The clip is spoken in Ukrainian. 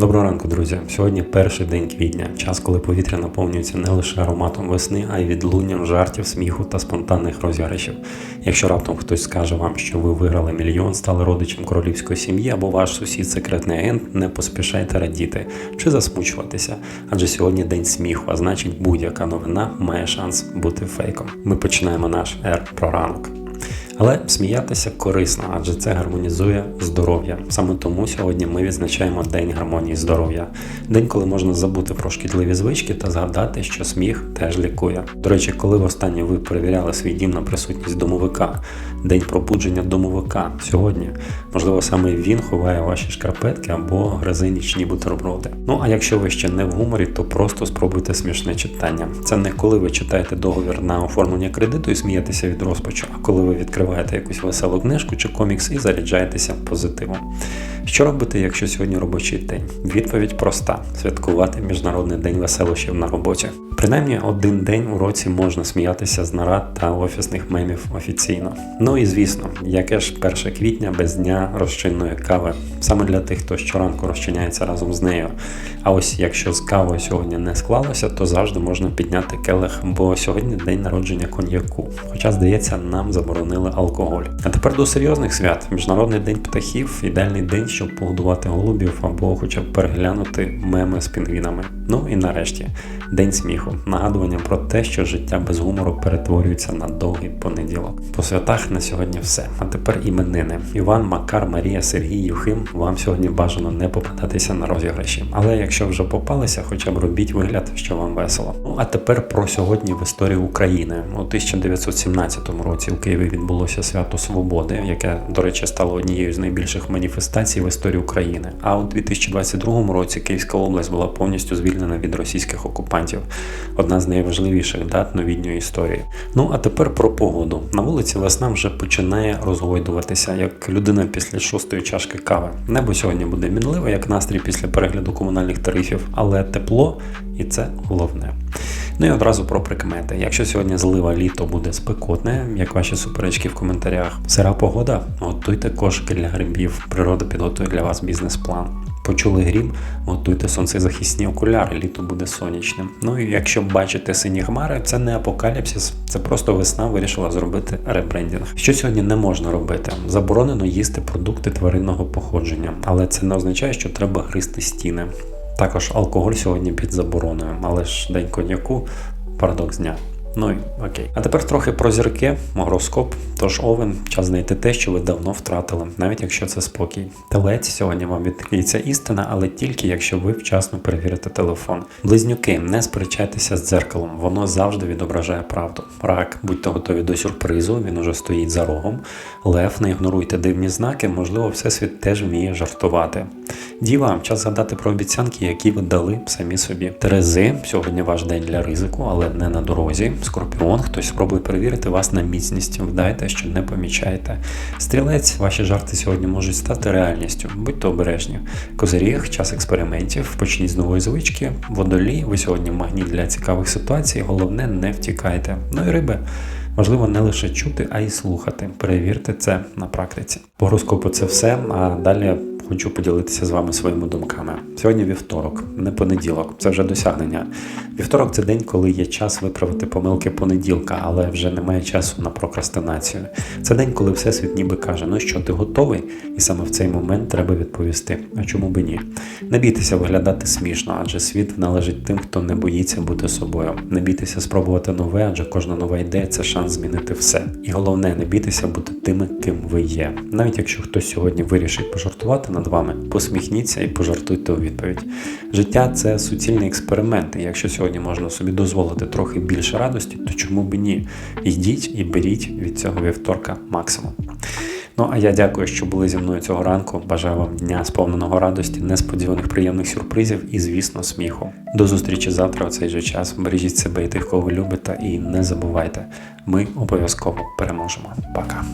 Доброго ранку, друзі. Сьогодні перший день квітня, час, коли повітря наповнюється не лише ароматом весни, а й відлунням жартів, сміху та спонтанних розіграшів. Якщо раптом хтось скаже вам, що ви виграли мільйон, стали родичем королівської сім'ї або ваш сусід секретний агент, не поспішайте радіти чи засмучуватися, адже сьогодні день сміху, а значить будь-яка новина має шанс бути фейком. Ми починаємо наш ер про ранок. Але сміятися корисно, адже це гармонізує здоров'я. Саме тому сьогодні ми відзначаємо День гармонії здоров'я. День, коли можна забути про шкідливі звички та згадати, що сміх теж лікує. До речі, коли востаннє ви перевіряли свій дім на присутність домовика, день пробудження домовика сьогодні. Можливо, саме він ховає ваші шкарпетки або гризе нічні бутерброди. Ну а якщо ви ще не в гуморі, то просто спробуйте смішне читання. Це не коли ви читаєте договір на оформлення кредиту і смієтеся від розпачу, а коли ви відкриваєте якусь веселу книжку чи комікс і заряджаєтеся позитивом. Що робити, якщо сьогодні робочий день? Відповідь проста: святкувати Міжнародний день веселощів на роботі. Принаймні один день у році можна сміятися з нарад та офісних мемів офіційно. Ну і звісно, яке ж 1 квітня без дня розчинної кави, саме для тих, хто щоранку розчиняється разом з нею. А ось якщо з кавою сьогодні не склалося, то завжди можна підняти келих, бо сьогодні день народження коньяку. Хоча, здається, нам заборонили алкоголь. А тепер до серйозних свят: Міжнародний день птахів, ідеальний день, щоб погодувати голубів або хоча б переглянути меми з пінгвінами. Ну і нарешті день сміху, нагадування про те, що життя без гумору перетворюється на довгий понеділок. По святах на сьогодні все. А тепер іменини. Іван, Макар, Марія, Сергій, Юхим. Вам сьогодні бажано не попадатися на розіграші. Але якщо вже попалися, хоча б робіть вигляд, що вам весело. Ну а тепер про сьогодні в історії України. У 1917 році у Києві відбулося свято Свободи, яке, до речі, стало однією з найбільших маніфестацій в історії України. А у 2022 році Київська область була повністю звільнена від російських окупантів. Одна з найважливіших дат новітньої історії. Ну а тепер про погоду. На вулиці весна вже починає розгойдуватися, як людина після шостої чашки кави. Небо сьогодні буде мінливе, як настрій після перегляду комунальних тарифів, але тепло, і це головне. Ну і одразу про прикмети. Якщо сьогодні злива літо буде спекотне, як ваші суперечки в коментарях, сира погода, готуйте кошики для грибів, природа підготує для вас бізнес-план. Почули грім, готуйте сонцезахисні окуляри, літо буде сонячним. Ну і якщо бачите сині хмари, це не апокаліпсис, це просто весна вирішила зробити ребрендінг. Що сьогодні не можна робити? Заборонено їсти продукти тваринного походження, але це не означає, що треба гризти стіни. Також алкоголь сьогодні під забороною, але ж день коньяку парадокс дня. Ну і окей. А тепер трохи про зірки, гороскоп. Тож овен, час знайти те, що ви давно втратили, навіть якщо це спокій. Телець сьогодні вам відкриється істина, але тільки якщо ви вчасно перевірите телефон. Близнюки, не сперечайтеся з дзеркалом, воно завжди відображає правду. Рак, будьте готові до сюрпризу, він уже стоїть за рогом. Лев, не ігноруйте дивні знаки, можливо, всесвіт теж вміє жартувати. Діва, час згадати про обіцянки, які ви дали самі собі. Терези, сьогодні ваш день для ризику, але не на дорозі. Скорпіон, хтось спробує перевірити вас на міцність. Вдайте, що не помічаєте. Стрілець, ваші жарти сьогодні можуть стати реальністю. Будьте обережні. Козиріг, час експериментів. Почніть з нової звички. Водолій, ви сьогодні магніт для цікавих ситуацій. Головне, не втікайте. Ну і риби. Важливо не лише чути, а й слухати. Перевірте це на практиці. По гороскопу це все. А далі хочу поділитися з вами своїми думками. Сьогодні вівторок, не понеділок, це вже досягнення. Вівторок це день, коли є час виправити помилки понеділка, але вже немає часу на прокрастинацію. Це день, коли всесвіт ніби каже: ну що, ти готовий? І саме в цей момент треба відповісти. А чому би ні? Не бійтеся виглядати смішно, адже світ належить тим, хто не боїться бути собою. Не бійтеся спробувати нове, адже кожна нова ідея це шанс змінити все. І головне, не бійтеся бути тими, ким ви є. Навіть якщо хтось сьогодні вирішить пожартувати над вами, посміхніться і пожартуйте у відповідь. Життя це суцільний експеримент, і якщо сьогодні можна собі дозволити трохи більше радості, то чому б ні? Йдіть і беріть від цього вівторка максимум. Ну а я дякую, що були зі мною цього ранку. Бажаю вам дня сповненого радості, несподіваних приємних сюрпризів і, звісно, сміху. До зустрічі завтра у цей же час. Бережіть себе і тих, кого ви любите, і не забувайте, ми обов'язково переможемо. Пока.